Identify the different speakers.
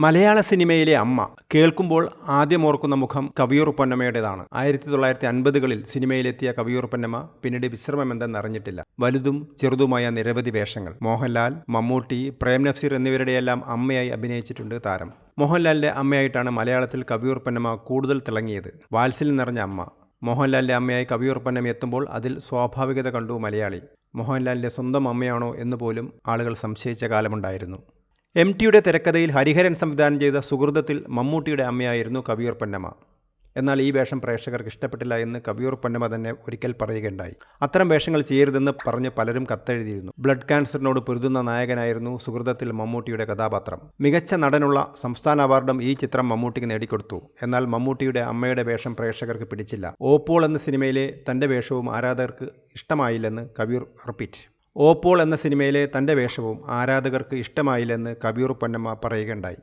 Speaker 1: മലയാള സിനിമയിലെ അമ്മ കേൾക്കുമ്പോൾ ആദ്യം ഓർക്കുന്ന മുഖം കവിയൂർ പൊന്നമ്മയുടേതാണ് ആയിരത്തി തൊള്ളായിരത്തി അൻപതുകളിൽ സിനിമയിലെത്തിയ കവിയൂർ പൊന്നമ്മ പിന്നീട് വിശ്രമം എന്തെന്ന് അറിഞ്ഞിട്ടില്ല വലുതും ചെറുതുമായ നിരവധി വേഷങ്ങൾ. മോഹൻലാൽ മമ്മൂട്ടി പ്രേം നഫ്സീർ എന്നിവരുടെയെല്ലാം അമ്മയായി അഭിനയിച്ചിട്ടുണ്ട് താരം. മോഹൻലാലിന്റെ അമ്മയായിട്ടാണ് മലയാളത്തിൽ കവിയൂർ പൊന്നമ്മ കൂടുതൽ തിളങ്ങിയത്. വാത്സല്യം നിറഞ്ഞ അമ്മ. മോഹൻലാലിന്റെ അമ്മയായി കവിയൂർ പൊന്നമ്മ എത്തുമ്പോൾ അതിൽ സ്വാഭാവികത കണ്ടു മലയാളി. മോഹൻലാലിന്റെ സ്വന്തം അമ്മയാണോ എന്ന് പോലും ആളുകൾ സംശയിച്ച കാലമുണ്ടായിരുന്നു. എം ടിയുടെ തിരക്കഥയിൽ ഹരിഹരൻ സംവിധാനം ചെയ്ത സുഹൃതത്തിൽ മമ്മൂട്ടിയുടെ അമ്മയായിരുന്നു കവിയൂർ പൊന്നമ്മ. എന്നാൽ ഈ വേഷം പ്രേക്ഷകർക്ക് ഇഷ്ടപ്പെട്ടില്ല എന്ന് കവിയൂർ പൊന്നമ്മ തന്നെ ഒരിക്കൽ പറയുകയുണ്ടായി. അത്തരം വേഷങ്ങൾ ചെയ്യരുതെന്ന് പറഞ്ഞ് പലരും കത്തെഴുതിയിരുന്നു. ബ്ലഡ് ക്യാൻസറിനോട് പൊരുതുന്ന നായകനായിരുന്നു സുഹൃതത്തിൽ മമ്മൂട്ടിയുടെ കഥാപാത്രം. മികച്ച നടനുള്ള സംസ്ഥാന അവാർഡും ഈ ചിത്രം മമ്മൂട്ടിക്ക് നേടിക്കൊടുത്തു. എന്നാൽ മമ്മൂട്ടിയുടെ അമ്മയുടെ വേഷം പ്രേക്ഷകർക്ക് പിടിച്ചില്ല. ഓപ്പോൾ എന്ന സിനിമയിലെ തന്റെ വേഷവും ആരാധകർക്ക് ഇഷ്ടമായില്ലെന്ന് കവിയൂർ റിപ്പീറ്റ് ഓപ്പോൾ എന്ന സിനിമയിലെ തന്റെ വേഷവും ആരാധകർക്ക് ഇഷ്ടമായില്ലെന്ന് കബീർ പൊന്നമ്മ പറയുകയുണ്ടായി.